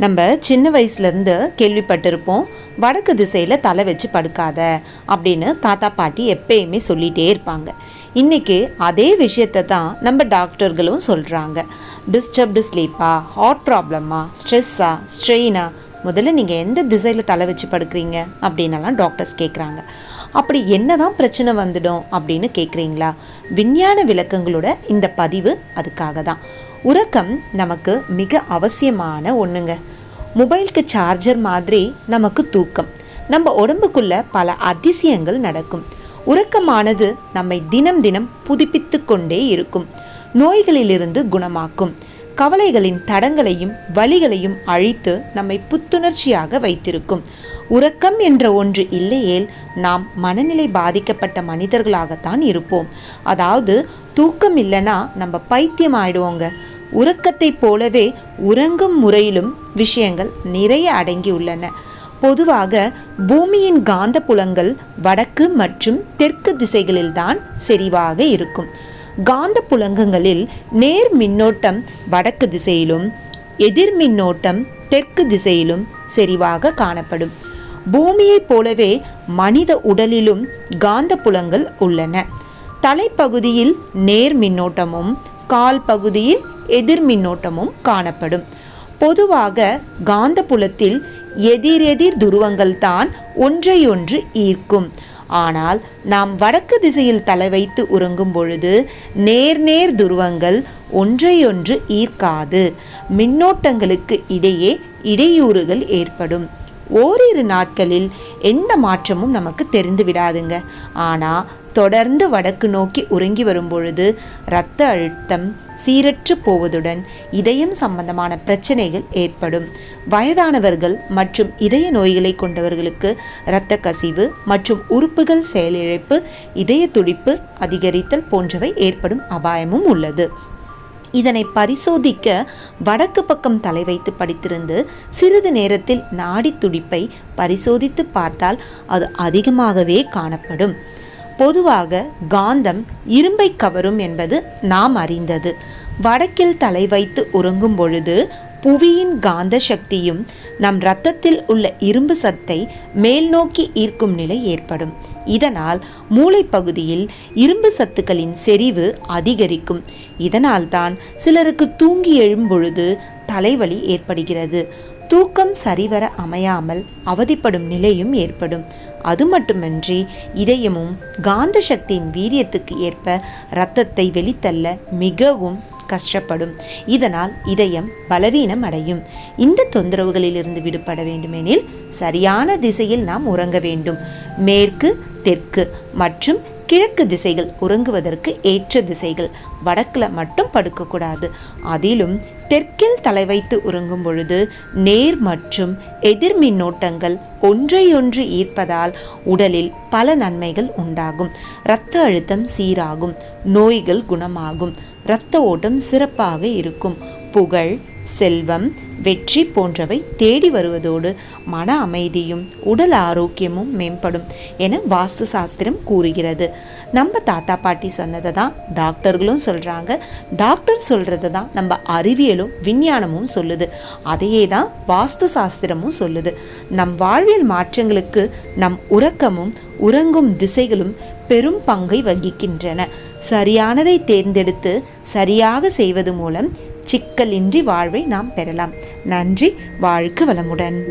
நம்ம சின்ன வயசுலேருந்து கேள்விப்பட்டிருப்போம் வடக்கு திசையில் தலை வச்சு படுக்காத அப்படின்னு தாத்தா பாட்டி எப்பயுமே சொல்லிகிட்டே இருப்பாங்க. இன்றைக்கி அதே விஷயத்தை தான் நம்ம டாக்டர்களும் சொல்கிறாங்க டிஸ்டர்ப்டு ஸ்லீப்பா ஹார்ட் ப்ராப்ளமா ஸ்ட்ரெஸ்ஸா ஸ்ட்ரெயினா முதல்ல நீங்கள் எந்த திசையில் தலை வச்சு படுக்கிறீங்க அப்படின்னலாம் டாக்டர்ஸ் கேட்குறாங்க அப்படி என்ன தான் பிரச்சனை வந்துடும் அப்படின்னு கேட்குறீங்களா விஞ்ஞான விளக்கங்களோட இந்த பதிவு அதுக்காக தான் உறக்கம் நமக்கு மிக அவசியமான ஒன்றுங்க மொபைலுக்கு சார்ஜர் மாதிரி நமக்கு தூக்கம். நம்ம உடம்புக்குள்ள பல அதிசயங்கள் நடக்கும். உறக்கமானது நம்மை தினம் தினம் புதுப்பித்து கொண்டே இருக்கும். நோய்களிலிருந்து குணமாக்கும். கவலைகளின் தடங்களையும் வலிகளையும் அழித்து நம்மை புத்துணர்ச்சியாக வைத்திருக்கும். உறக்கம் என்ற ஒன்று இல்லையேல் நாம் மனநிலை பாதிக்கப்பட்ட மனிதர்களாகத்தான் இருப்போம். அதாவது தூக்கம் இல்லைன்னா நம்ம பைத்தியம் ஆயிடுவோங்க உறக்கத்தை போலவே உறங்கும் முறையிலும் விஷயங்கள் நிறைய அடங்கியுள்ளன. பொதுவாக பூமியின் காந்த புலங்கள் வடக்கு மற்றும் தெற்கு திசைகளில்தான் செறிவாக இருக்கும். காந்த புலங்கங்களில் நேர் மின்னோட்டம் வடக்கு திசையிலும் எதிர் மின்னோட்டம் தெற்கு திசையிலும் செறிவாக காணப்படும். பூமியைப் போலவே மனித உடலிலும் காந்த புலங்கள் உள்ளன. தலைப்பகுதியில் நேர் மின்னோட்டமும் கால் பகுதியில் எதிர் மின்னோட்டமும் காணப்படும். பொதுவாக காந்தப்புலத்தில் எதிரெதிர் துருவங்கள் தான் ஒன்றையொன்று ஈர்க்கும். ஆனால் நாம் வடக்கு திசையில் தலை வைத்து உறங்கும் பொழுது நேர்நேர் துருவங்கள் ஒன்றையொன்று ஈர்க்காது. மின்னோட்டங்களுக்கு இடையே இடையூறுகள் ஏற்படும். ஓரிரு நாட்களில் எந்த மாற்றமும் நமக்கு தெரிந்து விடாதுங்க ஆனால் தொடர்ந்து வடக்கு நோக்கி உறங்கி வரும்பொழுது இரத்த அழுத்தம் சீரற்று போவதுடன் இதயம் சம்பந்தமான பிரச்சனைகள் ஏற்படும். வயதானவர்கள் மற்றும் இதய நோய்களை கொண்டவர்களுக்கு இரத்த கசிவு மற்றும் உறுப்புகள் செயலிழப்பு இதய துடிப்பு அதிகரித்தல் போன்றவை ஏற்படும் அபாயமும் உள்ளது. இதனை பரிசோதிக்க வடக்கு பக்கம் தலை வைத்து படித்திருந்து சிறிது நேரத்தில் நாடி துடிப்பை பரிசோதித்து பார்த்தால் அது அதிகமாகவே காணப்படும். பொதுவாக காந்தம் இரும்பை கவரும் என்பது நாம் அறிந்தது. வடக்கில் தலை வைத்து உறங்கும் பொழுது புவியின் காந்த சக்தியும் நம் இரத்தத்தில் உள்ள இரும்பு சத்தை மேல் நோக்கி ஈர்க்கும் நிலை ஏற்படும். இதனால் மூளைப்பகுதியில் இரும்பு சத்துக்களின் செறிவு அதிகரிக்கும். இதனால்தான் சிலருக்கு தூங்கி எழும்பொழுது தலைவலி ஏற்படுகிறது. தூக்கம் சரிவர அமையாமல் அவதிப்படும் நிலையும் ஏற்படும். அது மட்டுமின்றி இதயமும் காந்த சக்தியின் வீரியத்துக்கு ஏற்ப இரத்தத்தை வெளித்தள்ள மிகவும் கஷ்டப்படும். இதனால் இதயம் பலவீனம் அடையும். இந்த தொந்தரவுகளிலிருந்து விடுபட வேண்டுமெனில் சரியான திசையில் நாம் உறங்க வேண்டும். மேற்கு தெற்கு மற்றும் கிழக்கு திசைகள் உறங்குவதற்கு ஏற்ற திசைகள் வடக்கில் மட்டும் படுக்கக்கூடாது. அதிலும் தெற்கில் தலை வைத்து உறங்கும் பொழுது நேர் மற்றும் எதிர் மின்னோட்டங்கள் ஒன்றையொன்று ஈர்ப்பதால் உடலில் பல நன்மைகள் உண்டாகும். இரத்த அழுத்தம் சீராகும் நோய்கள் குணமாகும் இரத்த ஓட்டம் சிறப்பாக இருக்கும். புகழ் செல்வம் வெற்றி போன்றவை தேடி வருவதோடு மன அமைதியும் உடல் ஆரோக்கியமும் மேம்படும் என வாஸ்து சாஸ்திரம் கூறுகிறது. நம்ம தாத்தா பாட்டி சொன்னதை தான் டாக்டர்களும் சொல்கிறாங்க டாக்டர் சொல்கிறத தான் நம்ம அறிவியலும் விஞ்ஞானமும் சொல்லுது. அதையே தான் வாஸ்து சாஸ்திரமும் சொல்லுது. நம் வாழ்வியல் மாற்றங்களுக்கு நம் உறக்கமும் உறங்கும் திசைகளும் பெரும் பங்கை வகிக்கின்றன. சரியானதை தேர்ந்தெடுத்து சரியாக செய்வது மூலம் சிக்கலின்றி வாழ்வை நாம் பெறலாம். நன்றி வாழ்க வளமுடன்.